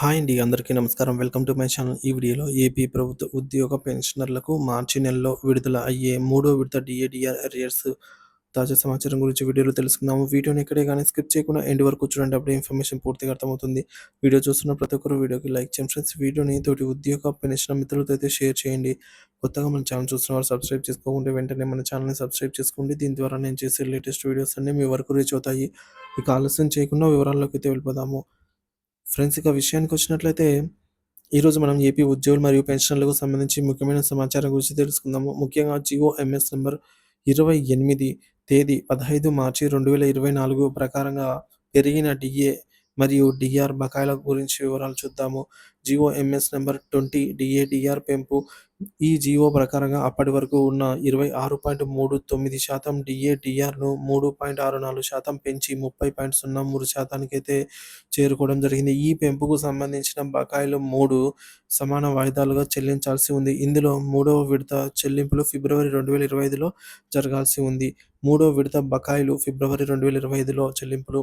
Hi అండి. అందరికీ నమస్కారం. Welcome to my channel. ఈ వీడియోలో ఏపీ ప్రభుత్వ ఉద్యోగ పెన్షనర్లకు మార్చి నెలలో విడుదల అయ్యే మూడో విడత డిఏడిఆర్ అరియర్స్ తాజా సమాచారం గురించి వీడియోలో తెలుసుకుందాము. వీడియోని ఎక్కడే కానీ స్కిప్ చేయకుండా ఎండ్ వరకు చూడండి. అప్పుడే ఇన్ఫర్మేషన్ పూర్తిగా అర్థమవుతుంది. వీడియో చూస్తున్న ప్రతి ఒక్కరు వీడియోకి లైక్ చేయండి ఫ్రెండ్స్. వీడియోని తోటి ఉద్యోగ పెన్షన్ మిత్రులతో అయితే షేర్ చేయండి. కొత్తగా మన ఛానల్ చూస్తున్న వారు సబ్స్క్రైబ్ చేసుకోకుంటే వెంటనే మన ఛానల్‌ని సబ్స్క్రైబ్ చేసుకోండి. దీని ద్వారా నేను చేసే లేటెస్ట్ వీడియోస్ అన్నీ మీ వరకు రీచ్ అవుతాయి. ఇక ఆలస్యం చేయకుండా వివరాల్లోకి అయితే వెళ్ళిపోదాము. ఫ్రెండ్స్ ఇక విషయానికి వచ్చినట్లయితే ఈరోజు మనం ఏపీ ఉద్యోగులు మరియు పెన్షన్లకు సంబంధించి ముఖ్యమైన సమాచారం గురించి తెలుసుకుందాము. ముఖ్యంగా జియో ఎంఎస్ నెంబర్ ఇరవై ఎనిమిది తేదీ పదహైదు మార్చి రెండు వేల ఇరవై నాలుగు ప్రకారంగా పెరిగిన డిఏ మరియు డిఆర్ బకాయిల గురించి వివరాలు చూద్దాము. GO MS number twenty DA DR పెంపు ఈ జియో ప్రకారంగా అప్పటి వరకు ఉన్న ఇరవై ఆరు పాయింట్ మూడు తొమ్మిది శాతం డిఏడిఆర్ను మూడు పాయింట్ ఆరు నాలుగు శాతం పెంచి ముప్పై పాయింట్ సున్నా మూడు శాతానికి అయితే చేరుకోవడం జరిగింది. ఈ పెంపుకు సంబంధించిన బకాయిలు మూడు సమాన వాయిదాలుగా చెల్లించాల్సి ఉంది. ఇందులో మూడవ విడత చెల్లింపులు ఫిబ్రవరి రెండు వేల ఇరవై ఐదులో జరగాల్సి ఉంది. మూడో విడత బకాయిలు ఫిబ్రవరి రెండు వేల ఇరవై ఐదులో చెల్లింపులు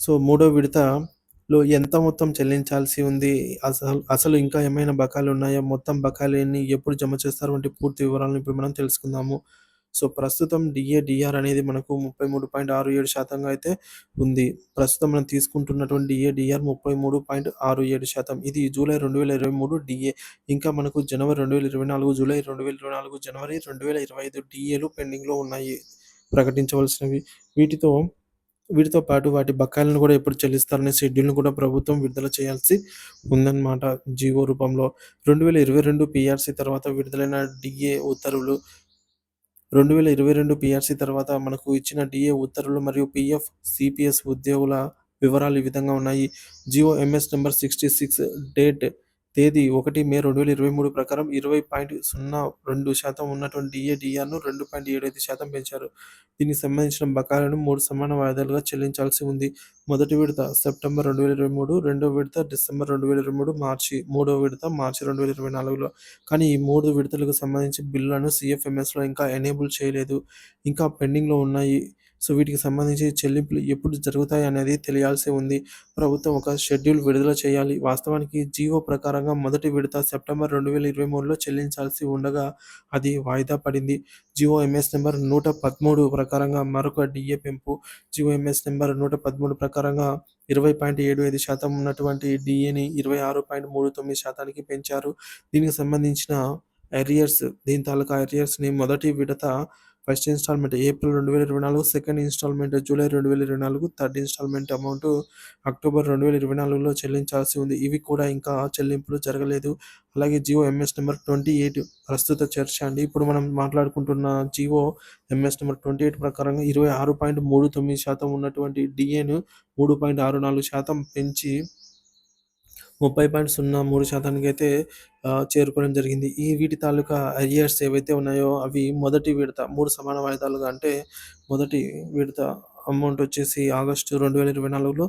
సో మూడో విడతలో ఎంత మొత్తం చెల్లించాల్సి ఉంది? అసలు అసలు ఇంకా ఏమైనా బకాయిలు ఉన్నాయా? మొత్తం బకాయిలు ఎప్పుడు జమ చేస్తారు? వంటి పూర్తి వివరాలను ఇప్పుడు మనం తెలుసుకుందాము. సో ప్రస్తుతం డిఏ, డిఆర్ అనేది మనకు 33.67% అయితే ఉంది. ప్రస్తుతం మనం తీసుకుంటున్నటువంటి డిఏ, డిఆర్ 33.67% ఇది జూలై 2023 డిఏ. ఇంకా మనకు జనవరి 2024, జూలై 2024, జనవరి 2025 డిఏలు పెండింగ్‌లో ఉన్నాయి ప్రకటించవలసినవి. వీటితో వీటితో పాటు వాటి బకాయిలను కూడా ఎప్పుడు చెల్లిస్తారనే షెడ్యూల్‌ను కూడా ప్రభుత్వం విడుదల చేయాల్సి ఉందన్నమాట జీవో రూపంలో. రెండు వేల ఇరవై రెండు పిఆర్సీ తర్వాత విడుదలైన డిఏ ఉత్తర్వులు రెండు వేల ఇరవై రెండు పిఆర్సీ తర్వాత మనకు ఇచ్చిన డిఏ ఉత్తర్వులు మరియు పిఎఫ్ సిపిఎస్ ఉద్యోగుల వివరాలు ఈ విధంగా ఉన్నాయి. GO MS number sixty six date తేదీ ఒకటి మే 2023 ప్రకారం ఇరవై పాయింట్ సున్నా రెండు శాతం ఉన్నటువంటి డిఏడిఆర్ను రెండు పాయింట్ ఏడు ఐదు శాతం పెంచారు. దీనికి సంబంధించిన బకాయిలను మూడు సమాన వాయిదాలుగా చెల్లించాల్సి ఉంది. మొదటి విడత సెప్టెంబర్ 2023, రెండో విడత డిసెంబర్ 2023, మార్చి, మూడో విడత మార్చి 2024లో. కానీ ఈ మూడు విడతలకు సంబంధించి బిల్లులను సిఎఫ్ఎంఎస్లో ఇంకా ఎనేబుల్ చేయలేదు. ఇంకా పెండింగ్‌లో ఉన్నాయి. సో వీటికి సంబంధించి చెల్లింపులు ఎప్పుడు జరుగుతాయి అనేది తెలియాల్సి ఉంది. ప్రభుత్వం ఒక షెడ్యూల్ విడుదల చేయాలి. వాస్తవానికి జీవో ప్రకారంగా మొదటి విడత సెప్టెంబర్ 2023లో చెల్లించాల్సి ఉండగా అది వాయిదా పడింది. జియో ఎంఎస్ నెంబర్ నూట పదమూడు ప్రకారంగా మరొక డిఏ పెంపు జియో ఎంఎస్ నెంబర్ నూట పదమూడు ప్రకారంగా ఇరవై పాయింట్ ఏడు ఐదు శాతం ఉన్నటువంటి డిఏని ఇరవై ఆరు పాయింట్ మూడు తొమ్మిది శాతానికి పెంచారు. దీనికి సంబంధించిన ఎరియర్స్ దీని తాలూకా ఎరియర్స్ని మొదటి విడత first installment April 2024, second installment July 2024, third installment amount October 2024లో చెల్లించాల్సి ఉంది. ఇవి కూడా ఇంకా చెల్లింపులు జరగలేదు. అలాగే GO MS number twenty eight ప్రస్తుత చర్చ అండి. ఇప్పుడు మనం మాట్లాడుకుంటున్న GO MS number twenty eight ప్రకారంగా ఇరవై ఆరు పాయింట్ మూడు తొమ్మిది శాతం ఉన్నటువంటి డిఏను మూడు పాయింట్ ఆరు నాలుగు శాతం పెంచి ముప్పై పాయింట్ సున్నా మూడు శాతానికి అయితే చేరుకోవడం జరిగింది. ఈ వీటి తాలూకా అరియర్స్ ఏవైతే ఉన్నాయో అవి మొదటి విడత మూడు సమాన వాయిదాలుగా అంటే మొదటి విడత అమౌంట్ వచ్చేసి ఆగస్టు 2024లో,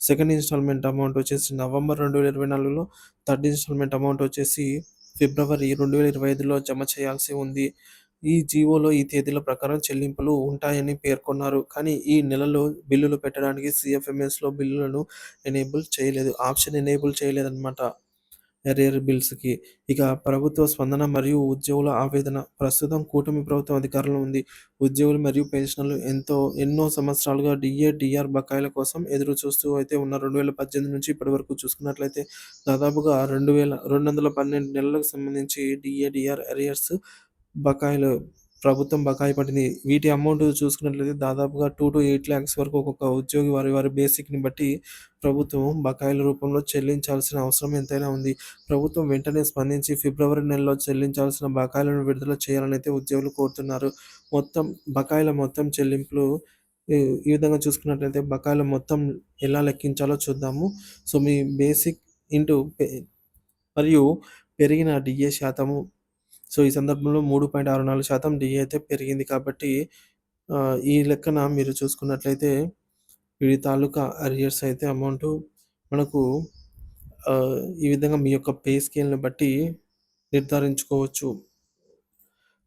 సెకండ్ ఇన్‌స్టాల్‌మెంట్ అమౌంట్ వచ్చేసి నవంబర్ 2024లో, థర్డ్ ఇన్‌స్టాల్‌మెంట్ అమౌంట్ వచ్చేసి ఫిబ్రవరి 2025లో జమ చేయాల్సి ఉంది. ఈ జీవోలో ఈ తేదీల ప్రకారం చెల్లింపులు ఉంటాయని పేర్కొన్నారు. కానీ ఈ నెలలో బిల్లులు పెట్టడానికి సిఎఫ్ఎంఎస్లో బిల్లులను ఎనేబుల్ చేయలేదు. ఆప్షన్ ఎనేబుల్ చేయలేదన్నమాట. ఎరియర్ బిల్స్‌కి. ఇక ప్రభుత్వ స్పందన మరియు ఉద్యోగుల ఆవేదన ప్రస్తుతం కూటమి ప్రభుత్వం అధికారంలో ఉంది. ఉద్యోగులు మరియు పెన్షనర్లు ఎంతో ఎన్నో సంవత్సరాలుగా డిఏ, డిఆర్ బకాయిల కోసం ఎదురు చూస్తూ అయితే ఉన్న రెండు వేల పద్దెనిమిది నుంచి ఇప్పటి వరకు చూసుకున్నట్లయితే దాదాపుగా రెండు వేల రెండు వందల పన్నెండు నెలలకు సంబంధించి డిఏ, డిఆర్ ఎరియర్స్ బకాయిలు ప్రభుత్వం బకాయి పడింది. వీటి అమౌంట్ చూసుకున్నట్లయితే దాదాపుగా టూ టు ఎయిట్ ల్యాక్స్ వరకు ఒక్కొక్క ఉద్యోగి వారి వారి బేసిక్‌ని బట్టి ప్రభుత్వం బకాయిల రూపంలో చెల్లించాల్సిన అవసరం ఎంతైనా ఉంది. ప్రభుత్వం వెంటనే స్పందించి ఫిబ్రవరి నెలలో చెల్లించాల్సిన బకాయిలను విడుదల చేయాలని అయితే ఉద్యోగులు కోరుతున్నారు. మొత్తం బకాయిల మొత్తం చెల్లింపులు ఈ విధంగా చూసుకున్నట్లయితే బకాయిల మొత్తం ఎలా లెక్కించాలో చూద్దాము. సో మీ బేసిక్ ఇంటూ మరియు పెరిగిన డిఏ శాతము. సో ఈ సందర్భంలో 3.64% డిఏ అయితే పెరిగింది కాబట్టి ఈ లెక్కన మీరు చూసుకున్నట్లయితే వీడి తాలూకా అరియర్స్ అయితే అమౌంట్ మనకు ఈ విధంగా మీ యొక్క పే స్కేల్‌ని బట్టి నిర్ధారించుకోవచ్చు.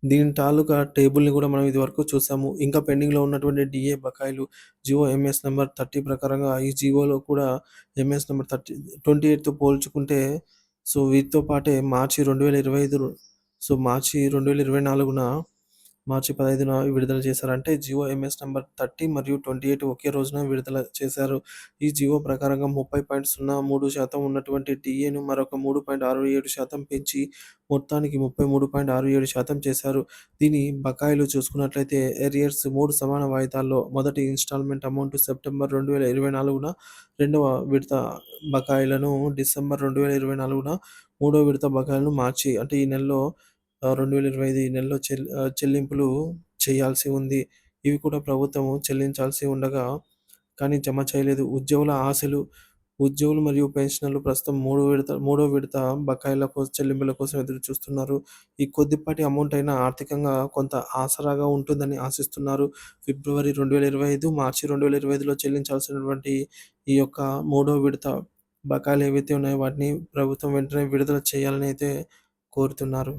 దీని తాలూకా టేబుల్‌ని కూడా మనం ఇదివరకు చూసాము. ఇంకా పెండింగ్‌లో ఉన్నటువంటి డిఏ బకాయిలు జియో ఎంఎస్ నెంబర్ థర్టీ ప్రకారంగా ఈ జియోలో కూడా ఎంఎస్ నెంబర్ థర్టీ ట్వంటీ ఎయిట్తో పోల్చుకుంటే సో వీటితో పాటే మార్చి 2025 సో మార్చి రెండు వేల ఇరవై నాలుగున మార్చి పదహైదున విడుదల చేశారంటే జియో ఎంఎస్ నెంబర్ థర్టీ మరియు ట్వంటీ ఎయిట్ ఒకే రోజున విడుదల చేశారు. ఈ జియో ప్రకారంగా ముప్పై పాయింట్ సున్నా మూడు శాతం ఉన్నటువంటి టీఏను మరొక మూడు పాయింట్ ఆరు ఏడు శాతం పెంచి మొత్తానికి ముప్పై మూడు పాయింట్ ఆరు ఏడు శాతం చేశారు. దీని బకాయిలు చూసుకున్నట్లయితే ఎరియర్స్ మూడు సమాన వాయిదాల్లో మొదటి ఇన్స్టాల్మెంట్ అమౌంట్ సెప్టెంబర్ రెండు వేల ఇరవై నాలుగున రెండవ విడత బకాయిలను డిసెంబర్ రెండు వేల ఇరవై నాలుగున మూడవ విడత బకాయిలను మార్చి అంటే ఈ నెలలో రెండు వేల ఇరవై ఐదు ఈ నెలలో చెల్ చెల్లింపులు చేయాల్సి ఉంది. ఇవి కూడా ప్రభుత్వం చెల్లించాల్సి ఉండగా కానీ జమ చేయలేదు. ఉద్యోగుల ఆశలు ఉద్యోగులు మరియు పెన్షనర్లు ప్రస్తుతం మూడో విడత మూడో విడత బకాయిల కోసం చెల్లింపుల కోసం ఎదురు చూస్తున్నారు. ఈ కొద్దిపాటి అమౌంట్ అయినా ఆర్థికంగా కొంత ఆసరాగా ఉంటుందని ఆశిస్తున్నారు. ఫిబ్రవరి 2025, మార్చి 2025లో చెల్లించాల్సినటువంటి ఈ యొక్క మూడో విడత బకాయిలు ఏవైతే ఉన్నాయో వాటిని ప్రభుత్వం వెంటనే విడుదల చేయాలని అయితే కోరుతున్నారు.